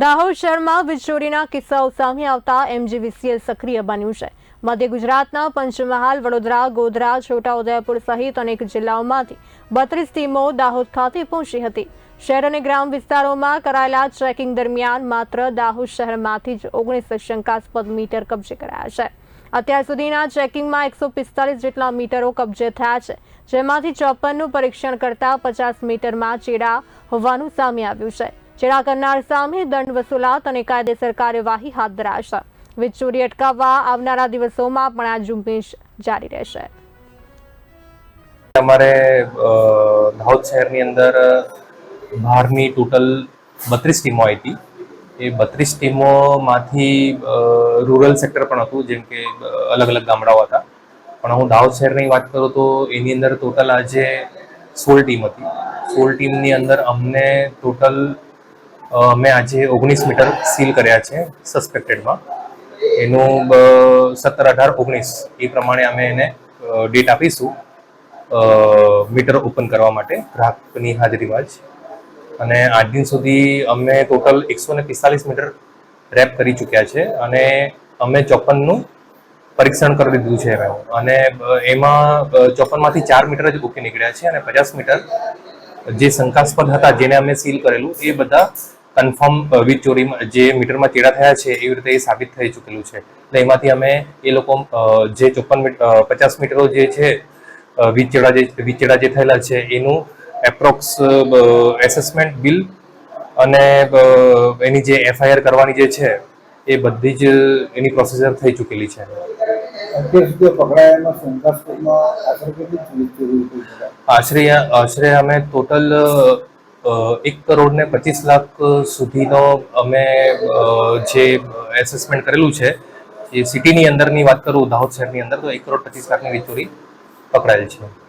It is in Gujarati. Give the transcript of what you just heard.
દાહોદ શહેરમાં વીજચોરીના કિસ્સાઓ સામે આવતા એમજીવીસીએલ સક્રિય બન્યું છે. મધ્ય ગુજરાતના પંચમહાલ, વડોદરા, ગોધરા, છોટાઉદેપુર સહિત અનેક જિલ્લાઓમાંથી બત્રીસ ટીમો દાહોદ ખાતે પહોંચી હતી. શહેર અને ગ્રામ વિસ્તારોમાં કરાયેલા ચેકિંગ દરમિયાન માત્ર દાહોદ શહેરમાંથી જ ઓગણીસ શંકાસ્પદ મીટર કબજે કરાયા છે. અત્યાર સુધીના ચેકિંગમાં એકસો પિસ્તાલીસ જેટલા મીટરો કબજે થયા છે, જેમાંથી ચોપનનું પરીક્ષણ કરતા પચાસ મીટરમાં ચેડા હોવાનું સામે આવ્યું છે. ચેડા કરનાર સામે દંડ વસૂલાત અને કાયદેસર કાર્યવાહી હાથ ધરાશે. વીજ ચોરી અટકાવવા આવનારા દિવસોમાં પણ આ ઝુંબેશ જારી રહેશે. અમારે દાહોદ શહેરની અંદર બહારની ટોટલ બત્રીસ ટીમો આવી હતી એ બત્રીસ ટીમોમાંથી રૂરલ સેક્ટર પણ હતું, જેમ કે અલગ અલગ ગામડાઓ હતા. પણ હું દાહોદ શહેરની વાત કરું તો એની અંદર ટોટલ આજે સોળ ટીમ હતી. સોળ ટીમની અંદર અમને ટોટલ અમે આજે ઓગણીસ મીટર સીલ કર્યા છે સસ્પેક્ટેડમાં એનું સત્તર અઢાર ઓગણીસ, એ પ્રમાણે અમે એને ડેટ આપીશું મીટર ઓપન કરવા માટે ગ્રાહકની હાજરીમાં જ. અને આઠ દિન સુધી અમે ટોટલ એકસો ને પિસ્તાલીસ મીટર રેપ કરી ચૂક્યા છે અને અમે ચોપનનું પરીક્ષણ કરી દીધું છે એમાં. અને એમાં ચોપનમાંથી ચાર મીટર જ ઓકે નીકળ્યા છે અને પચાસ મીટર જે શંકાસ્પદ હતા, જેને અમે સીલ કરેલું, એ બધા કન્ફર્મ વીજ ચોરીમાં જે મીટરમાં ચેડા થયા છે એવી રીતે એ સાબિત થઈ ચૂકેલું છે. એટલે એમાંથી અમે એ લોકો જે ચોપન પચાસ મીટરો જે છે વીજ ચેડા જે વીજ ચેડા જે થયેલા છે એનું એપ્રોક્સ એસેસમેન્ટ બિલ અને એની જે એફઆઈઆર કરવાની જે છે એ બધી જ એની પ્રોસેસર થઈ ચૂકેલી ચોરી ચોરી છે? આશરે આશરે અમે ટોટલ એક કરોડ ને પચીસ લાખ સુધીનો અમે જે એસેસમેન્ટ કરેલું છે, એ સિટીની અંદરની વાત કરું, દાહોદ શહેરની અંદર, તો એક કરોડ પચીસ લાખની વીજ પકડાયેલ છે.